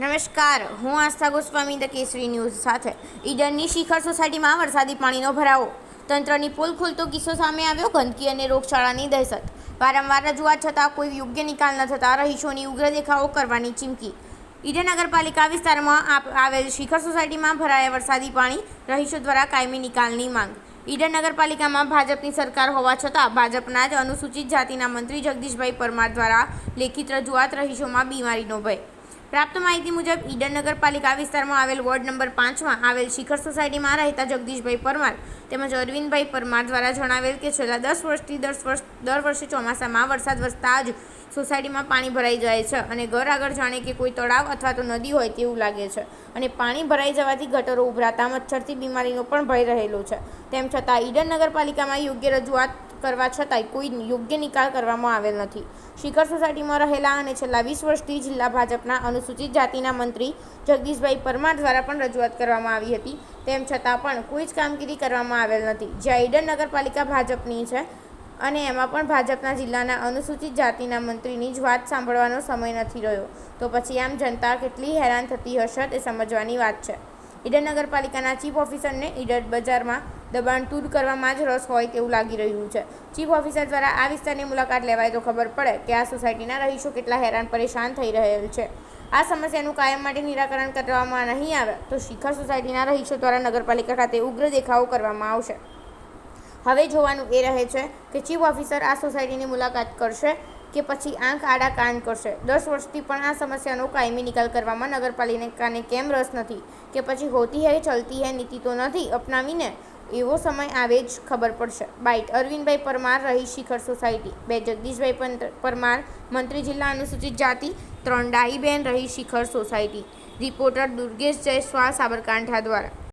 નમસ્કાર, હું Aastha Goswami the Kesari news સાથે ઈડનની શિખર સોસાયટીમાં વરસાદી પાણીનો ભરાવો. તંત્રની પુલ ખુલતો કિસ્સો સામે આવ્યો, ગંદકી અને રોગચાળાની દહેશત. વારંવાર રજૂઆત છતાં કોઈ યોગ્ય નિકાલ ન થતાં રહીશોની ઉગ્ર દેખાવો કરવાની ચીમકી. ઈડન નગરપાલિકા વિસ્તારમાં આવેલ શિખર સોસાયટીમાં ભરાયા વરસાદી પાણી રહીશો દ્વારા કાયમી નિકાલની માંગ. ઈડન નગરપાલિકામાં ભાજપની સરકાર હોવા છતાં ભાજપના જ અનુસૂચિત જાતિના મંત્રી જગદીશભાઈ પરમાર દ્વારા લેખિત રજૂઆત રહીશોમાં બીમારીનો ભય પ્રાપ્ત માહિતી મુજબ, ઈડન નગરપાલિકા વિસ્તારમાં આવેલ વોર્ડ નંબર પાંચમાં આવેલ શિખર સોસાયટીમાં રહેતા જગદીશભાઈ પરમાર તેમજ અરવિંદભાઈ પરમાર દ્વારા જણાવેલ કે છેલ્લા દસ વર્ષથી દસ વર્ષ, દર વર્ષે ચોમાસામાં વરસાદ વરસતા જ સોસાયટીમાં પાણી ભરાઈ જાય છે અને ઘર આગળ જાણે કે કોઈ તળાવ અથવા તો નદી હોય તેવું લાગે છે અને પાણી ભરાઈ જવાથી ગટરો ઉભરાતા, મચ્છરથી બીમારીનો પણ ભય રહેલો છે. તેમ છતાં, ઈડન નગરપાલિકામાં યોગ્ય રજૂઆત કરવા છતાંય કોઈ યોગ્ય નિકાલ કરવામાં આવેલ નથી. શિખર સોસાયટીમાં રહેલા અને છેલ્લા વીસ વર્ષથી જિલ્લા ભાજપના અનુસૂચિત જાતિના મંત્રી જગદીશભાઈ પરમાર દ્વારા પણ રજૂઆત કરવામાં આવી હતી. તેમ છતાં પણ કોઈ જ કામગીરી કરવામાં આવેલ નથી. જ્યાં ઈડર નગરપાલિકા ભાજપની છે અને એમાં પણ ભાજપના જિલ્લાના અનુસૂચિત જાતિના મંત્રીની જ વાત સાંભળવાનો સમય નથી રહ્યો. તો પછી આમ જનતા કેટલી હેરાન થતી હશે તે સમજવાની વાત છે. ઈડર નગરપાલિકાના ચીફ ઓફિસરને ઈડર બજારમાં દબાણ દૂર કરવામાં જ રસ હોય તેવું લાગી રહ્યું છે. ચીફ ઓફિસર દ્વારા આ વિસ્તારની મુલાકાત લેવાય તો ખબર પડે કે આ સોસાયટીના રહીશો કેટલા હેરાન પરેશાન થઈ રહેલ છે. આ સમસ્યાનું કાયમ માટે નિરાકરણ કરવામાં નહીં આવે તો શિખર સોસાયટીના રહીશો દ્વારા નગરપાલિકા ખાતે ઉગ્ર દેખાવો કરવામાં આવશે. હવે જોવાનું એ રહે છે કે ચીફ ઓફિસર આ સોસાયટીની મુલાકાત કરશે કે પછી આંખ આડા કાન કરશે. દસ વર્ષથી પણ આ સમસ્યાનો કાયમી નિકાલ કરવામાં નગરપાલિકાને કેમ રસ નથી? કે પછી હોતી હૈ, ચલતી હૈ, નીતિ તો નથી અપનાવીને? એવો સમય આવે જ ખબર પડશે. બાઇટ, અરવિંદભાઈ પરમાર રહી શિખર સોસાયટી. બે, જગદીશભાઈ પરમાર, મંત્રી જિલ્લા અનુસૂચિત જાતિ. ત્રણ, ડાહીબેન રહી શિખર સોસાયટી. રિપોર્ટર દુર્ગેશ જયસ્વાલ, સાબરકાંઠા દ્વારા.